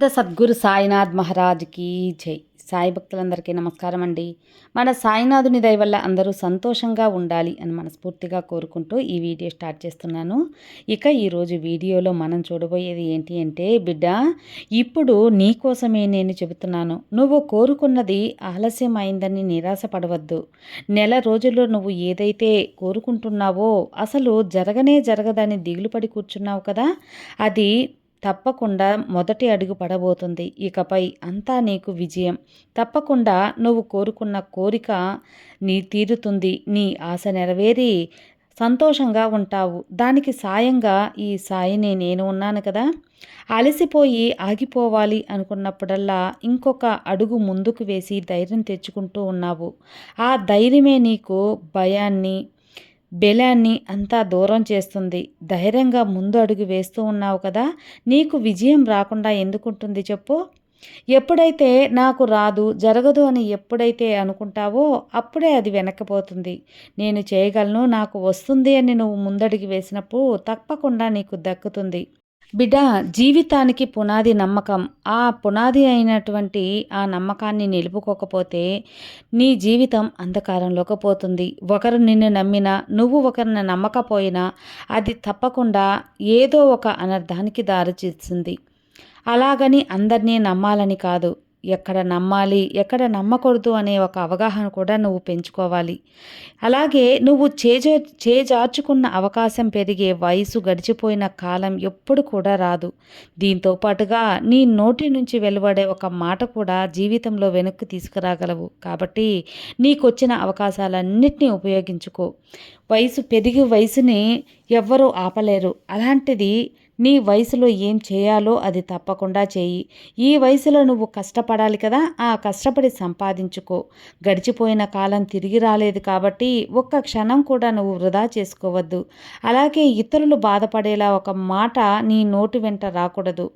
The Sadhguru Sainath మహారాజ్కి జై. సాయి భక్తులందరికీ నమస్కారం అండి. మన సాయినాథుని దయ వల్ల అందరూ సంతోషంగా ఉండాలి అని మనస్ఫూర్తిగా కోరుకుంటూ ఈ వీడియో స్టార్ట్ చేస్తున్నాను. ఇక ఈరోజు వీడియోలో మనం చూడబోయేది ఏంటి అంటే బిడ్డ ఇప్పుడు నీ కోసమే నేను చెబుతున్నాను. నువ్వు కోరుకున్నది ఆలస్యం అయిందని నిరాశపడవద్దు. నెల రోజుల్లో నువ్వు ఏదైతే కోరుకుంటున్నావో అసలు జరగనే జరగదని దిగులు పడి కూర్చున్నావు కదా అది తప్పకుండా మొదటి అడుగు పడబోతుంది. ఇకపై అంతా నీకు విజయం. తప్పకుండా నువ్వు కోరుకున్న కోరిక నీ తీరుతుంది. నీ ఆశ నెరవేరి సంతోషంగా ఉంటావు. దానికి సాయంగా ఈ సాయిని నేను ఉన్నాను కదా. అలసిపోయి ఆగిపోవాలి అనుకున్నప్పుడల్లా ఇంకొక అడుగు ముందుకు వేసి ధైర్యం తెచ్చుకుంటూ ఉన్నావు. ఆ ధైర్యమే నీకు భయాన్ని బెలాన్ని అంతా దూరం చేస్తుంది. ధైర్యంగా ముందు అడుగు వేస్తూ ఉన్నావు కదా నీకు విజయం రాకుండా ఎందుకుంటుంది చెప్పు. ఎప్పుడైతే నాకు రాదు జరగదు అని ఎప్పుడైతే అనుకుంటావో అప్పుడే అది వెనక్కిపోతుంది. నేను చేయగలను నాకు వస్తుంది అని నువ్వు ముందడుగు వేసినప్పుడు తప్పకుండా నీకు దక్కుతుంది. బిడ్డ జీవితానికి పునాది నమ్మకం. ఆ పునాది అయినటువంటి ఆ నమ్మకాన్ని నిలుపుకోకపోతే నీ జీవితం అంధకారంలోకి పోతుంది. ఒకరు నిన్ను నమ్మినా నువ్వు ఒకరిని నమ్మకపోయినా అది తప్పకుండా ఏదో ఒక అనర్థానికి దారితీస్తుంది అలాగని అందరినీ నమ్మాలని కాదు. ఎక్కడ నమ్మాలి ఎక్కడ నమ్మకూడదు అనే ఒక అవగాహన కూడా నువ్వు పెంచుకోవాలి. అలాగే నువ్వు చేజ చేజార్చుకున్న అవకాశం పెరిగే వయసు గడిచిపోయిన కాలం ఎప్పుడు కూడా రాదు. దీంతో పాటుగా నీ నోటి నుంచి వెలువడే ఒక మాట కూడా జీవితంలో వెనక్కి తీసుకురాగలవు. కాబట్టి నీకొచ్చిన అవకాశాలన్నింటినీ ఉపయోగించుకో. వయసు పెరిగి వయసుని ఎవ్వరూ ఆపలేరు. అలాంటిది నీ వయసులో ఏం చేయాలో అది తప్పకుండా చేయి. ఈ వయసులో నువ్వు కష్టపడాలి కదా ఆ కష్టపడి సంపాదించుకో. గడిచిపోయిన కాలం తిరిగి రాలేదు కాబట్టి ఒక్క క్షణం కూడా నువ్వు వృధా చేసుకోవద్దు. అలాగే ఇతరులు బాధపడేలా ఒక మాట నీ నోటి వెంట రాకూడదు.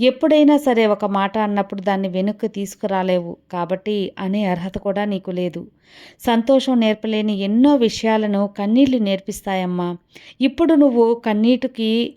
ఎప్పుడైనా సరే ఒక మాట అన్నప్పుడు దాన్ని వెనుక్కి తీసుకురాలేవు కాబట్టి అనే అర్హత కూడా నీకు లేదు. సంతోషం నేర్పలేని ఎన్నో విషయాలను కన్నీళ్ళు నేర్పిస్తాయమ్మా. ఇప్పుడు నువ్వు కన్నీటికి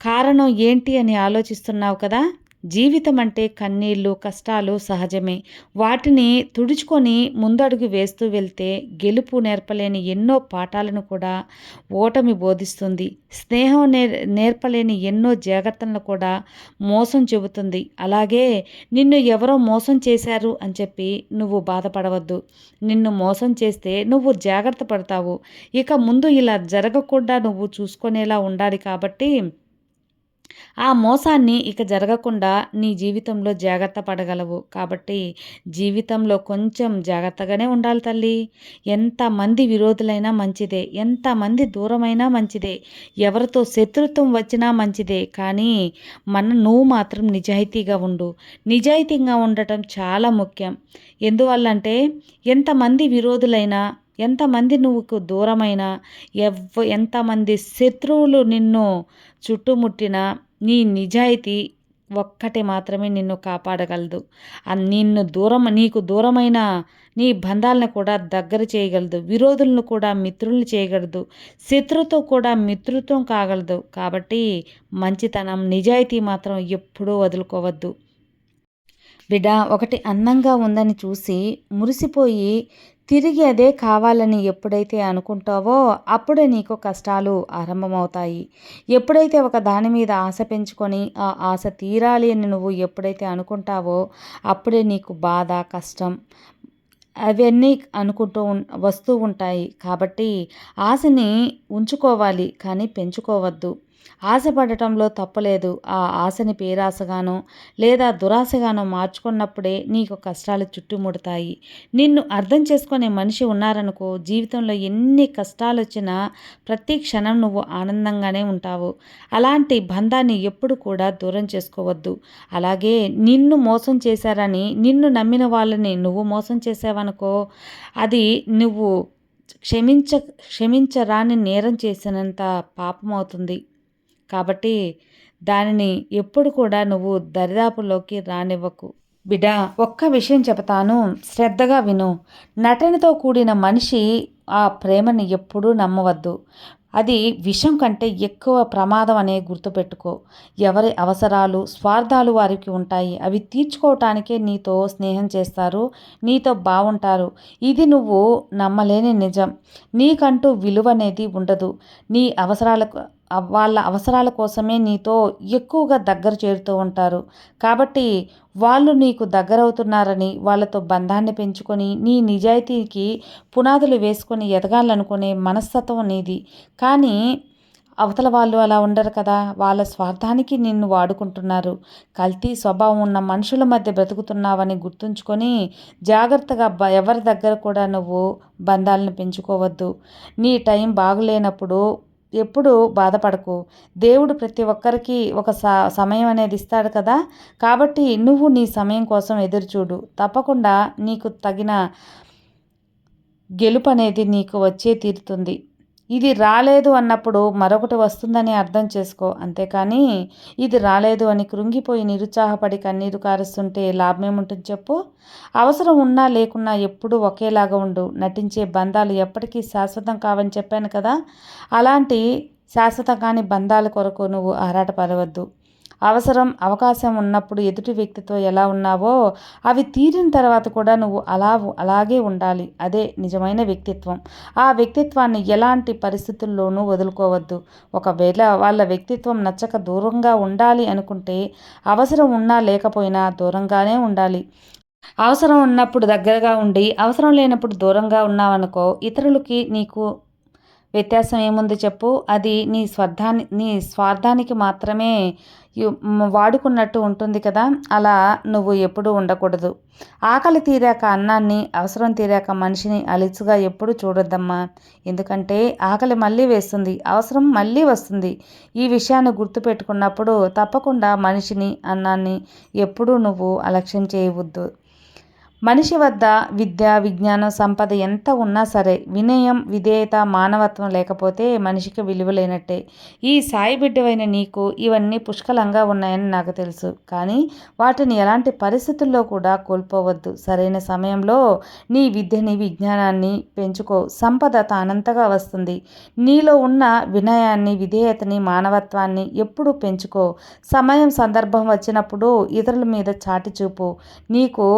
కారణం ఏంటి అని ఆలోచిస్తున్నావు కదా? జీవితం అంటే కన్నీళ్ళు కష్టాలు సహజమే. వాటిని తుడుచుకొని ముందడుగు వేస్తూ వెళ్తే గెలుపు నేర్పలేని ఎన్నో పాఠాలను కూడా ఓటమి బోధిస్తుంది. స్నేహం నేర్ నేర్పలేని ఎన్నో జాగ్రత్తలను కూడా మోసం చెబుతుంది. అలాగే నిన్ను ఎవరో మోసం చేశారు అని చెప్పి నువ్వు బాధపడవద్దు. నిన్ను మోసం చేస్తే నువ్వు జాగ్రత్త పడతావు. ఇక ముందు ఇలా జరగకుండా నువ్వు చూసుకునేలా ఉండాలి కాబట్టి ఆ మోసాన్ని ఇక జరగకుండా నీ జీవితంలో జాగ్రత్త పడగలవు. కాబట్టి జీవితంలో కొంచెం జాగ్రత్తగానే ఉండాలి తల్లి. ఎంతమంది విరోధులైనా మంచిదే. ఎంతమంది దూరమైనా మంచిదే. ఎవరితో శత్రుత్వం వచ్చినా మంచిదే. కానీ మన నువ్వు మాత్రం నిజాయితీగా ఉండు. నిజాయితీగా ఉండటం చాలా ముఖ్యం. ఎందువల్లంటే ఎంతమంది విరోధులైనా ఎంతమంది నువ్వుకు దూరమైన ఎవ ఎంతమంది శత్రువులు నిన్ను చుట్టుముట్టినా నీ నిజాయితీ ఒక్కటి మాత్రమే నిన్ను కాపాడగలదు. నిన్ను దూరం నీకు దూరమైన నీ బంధాలను కూడా దగ్గర చేయగలదు. విరోధులను కూడా మిత్రులను చేయగలదు. శత్రుతో కూడా మిత్రుత్వం కాగలదు. కాబట్టి మంచితనం నిజాయితీ మాత్రం ఎప్పుడూ వదులుకోవద్దు. బిడ్డ ఒకటి అందంగా ఉందని చూసి మురిసిపోయి తిరిగి అదే కావాలని ఎప్పుడైతే అనుకుంటావో అప్పుడే నీకు కష్టాలు ఆరంభమవుతాయి. ఎప్పుడైతే ఒక దాని మీద ఆశ పెంచుకొని ఆ ఆశ తీరాలి అని నువ్వు ఎప్పుడైతే అనుకుంటావో అప్పుడే నీకు బాధ కష్టం అవన్నీ అనుకుంటూ వస్తూ ఉంటాయి. కాబట్టి ఆశని ఉంచుకోవాలి కానీ పెంచుకోవద్దు. ఆశపడటంలో తప్పలేదు. ఆ ఆశని పేరాశగానో లేదా దురాశగానో మార్చుకున్నప్పుడే నీకు కష్టాలు చుట్టుముడతాయి. నిన్ను అర్థం చేసుకునే మనిషి ఉన్నారనుకో జీవితంలో ఎన్ని కష్టాలు వచ్చినా ప్రతి క్షణం నువ్వు ఆనందంగానే ఉంటావు. అలాంటి బంధాన్ని ఎప్పుడు కూడా దూరం చేసుకోవద్దు. అలాగే నిన్ను మోసం చేశారని నిన్ను నమ్మిన వాళ్ళని నువ్వు మోసం చేసావనుకో అది నువ్వు క్షమించ క్షమించరాని నేరం చేసినంత పాపం అవుతుంది కాబట్టి దానిని ఎప్పుడు కూడా నువ్వు దరిదాపులోకి రానివ్వకు. బిడ్డ ఒక్క విషయం చెబుతాను శ్రద్ధగా విను. నటనతో కూడిన మనిషి ఆ ప్రేమని ఎప్పుడూ నమ్మవద్దు. అది విషం కంటే ఎక్కువ ప్రమాదం అనే గుర్తుపెట్టుకో. ఎవరి అవసరాలు స్వార్థాలు వారికి ఉంటాయి. అవి తీర్చుకోవటానికే నీతో స్నేహం చేస్తారు నీతో బాగుంటారు ఇది నువ్వు నమ్మలేని నిజం. నీకంటూ విలువ అనేది ఉండదు. నీ అవసరాలకు వాళ్ళ అవసరాల కోసమే నీతో ఎక్కువగా దగ్గర చేరుతూ ఉంటారు. కాబట్టి వాళ్ళు నీకు దగ్గరవుతున్నారని వాళ్ళతో బంధాన్ని పెంచుకొని నీ నిజాయితీకి పునాదులు వేసుకొని ఎదగాలనుకునే మనస్తత్వం నీది. కానీ అవతల వాళ్ళు అలా ఉండరు కదా. వాళ్ళ స్వార్థానికి నిన్ను వాడుకుంటున్నారు. కల్తీ స్వభావం ఉన్న మనుషుల మధ్య బ్రతుకుతున్నావని గుర్తుంచుకొని జాగ్రత్తగా ఎవరి దగ్గర కూడా నువ్వు బంధాలను పెంచుకోవద్దు. నీ టైం బాగులేనప్పుడు ఎప్పుడు బాధపడకు. దేవుడు ప్రతి ఒక్కరికి ఒక సమయం అనేది ఇస్తాడు కదా? కాబట్టి నువ్వు నీ సమయం కోసం ఎదురుచూడు. తప్పకుండా నీకు తగిన గెలుపు అనేది నీకు వచ్చే తీరుతుంది. ఇది రాలేదు అన్నప్పుడు మరొకటి వస్తుందని అర్థం చేసుకో అంతేకాని ఇది రాలేదు అని కృంగిపోయి నిరుత్సాహపడి కన్నీరు కారుస్తుంటే లాభమేముంటుంది చెప్పు? అవసరం ఉన్నా లేకున్నా ఎప్పుడూ ఒకేలాగా ఉండు. నటించే బంధాలు ఎప్పటికీ శాశ్వతం కావని చెప్పాను కదా? అలాంటి శాశ్వత కాని బంధాల కొరకు నువ్వు ఆరాటపడవద్దు. అవసరం అవకాశం ఉన్నప్పుడు ఎదుటి వ్యక్తితో ఎలా ఉన్నావో అవి తీరిన తర్వాత కూడా నువ్వు అలా అలాగే ఉండాలి. అదే నిజమైన వ్యక్తిత్వం. ఆ వ్యక్తిత్వాన్ని ఎలాంటి పరిస్థితుల్లోనూ వదులుకోవద్దు. ఒకవేళ వాళ్ళ వ్యక్తిత్వం నచ్చక దూరంగా ఉండాలి అనుకుంటే అవసరం ఉన్నా లేకపోయినా దూరంగానే ఉండాలి. అవసరం ఉన్నప్పుడు దగ్గరగా ఉండి అవసరం లేనప్పుడు దూరంగా ఉన్నావనుకో ఇతరులకి నీకు వ్యత్యాసం ఏముంది చెప్పు? అది నీ స్వార్థాన్ని నీ స్వార్థానికి మాత్రమే వాడుకున్నట్టు ఉంటుంది కదా? అలా నువ్వు ఎప్పుడూ ఉండకూడదు. ఆకలి తీరాక అన్నాన్ని అవసరం తీరాక మనిషిని అలిచుగా ఎప్పుడు చూడొద్దమ్మా. ఎందుకంటే ఆకలి మళ్ళీ వేస్తుంది అవసరం మళ్ళీ వస్తుంది. ఈ విషయాన్ని గుర్తుపెట్టుకున్నప్పుడు తప్పకుండా మనిషిని అన్నాన్ని ఎప్పుడూ నువ్వు అలక్ష్యం చేయవద్దు. మనిషి వద్ద విద్య విజ్ఞానం సంపద ఎంత ఉన్నా సరే వినయం విధేయత మానవత్వం లేకపోతే మనిషికి విలువ లేనట్టే. ఈ సాయి బిడ్డవైన నీకు ఇవన్నీ పుష్కలంగా ఉన్నాయని నాకు తెలుసు. కానీ వాటిని ఎలాంటి పరిస్థితుల్లో కూడా కోల్పోవద్దు. సరైన సమయంలో నీ విద్యని విజ్ఞానాన్ని పెంచుకో. సంపద తానంతగా వస్తుంది. నీలో ఉన్న వినయాన్ని విధేయతని మానవత్వాన్ని ఎప్పుడూ పెంచుకో. సమయం సందర్భం వచ్చినప్పుడు ఇతరుల మీద చాటి చూపు. నీకు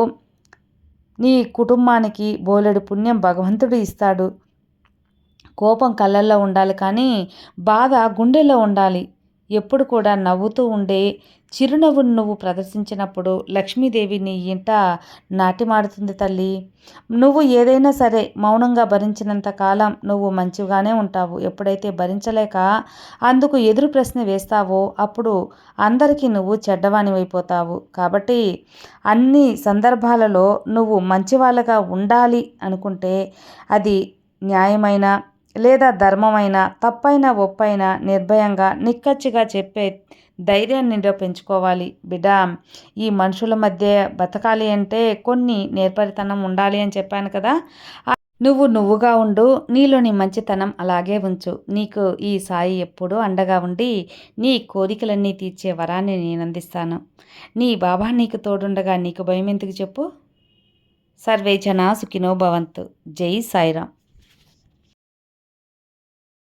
నీ కుటుంబానికి బోలెడు పుణ్యం భగవంతుడు ఇస్తాడు. కోపం కళ్ళల్లో ఉండాలి కానీ బాధ గుండెల్లో ఉండాలి. ఎప్పుడు కూడా నవ్వుతూ ఉండే చిరునవ్వును నువ్వు ప్రదర్శించినప్పుడు లక్ష్మీదేవి నీ ఇంట నాటిమాడుతుంది తల్లి. నువ్వు ఏదైనా సరే మౌనంగా భరించినంత కాలం నువ్వు మంచిగానే ఉంటావు. ఎప్పుడైతే భరించలేక అందుకు ఎదురు ప్రశ్న వేస్తావో అప్పుడు అందరికీ నువ్వు చెడ్డవాణివైపోతావు కాబట్టి అన్ని సందర్భాలలో నువ్వు మంచివాళ్ళగా ఉండాలి అనుకుంటే అది న్యాయమైన లేదా ధర్మమైన తప్పైన ఒప్పైన నిర్భయంగా నిక్కచ్చిగా చెప్పే ధైర్యాన్ని పెంచుకోవాలి బిడ్డ ఈ మనుషుల మధ్య బతకాలి అంటే కొన్ని నేర్పరితనం ఉండాలి అని చెప్పాను కదా. నువ్వు నువ్వుగా ఉండు నీలోని మంచితనం అలాగే ఉంచు. నీకు ఈ సాయి ఎప్పుడూ అండగా ఉండి నీ కోరికలన్నీ తీర్చే వరాన్ని నేను అందిస్తాను. నీ బాబా నీకు తోడుండగా నీకు భయం ఎందుకు చెప్పు? సర్వే జనా సుఖినో భవంతు. జై సాయిరామ్.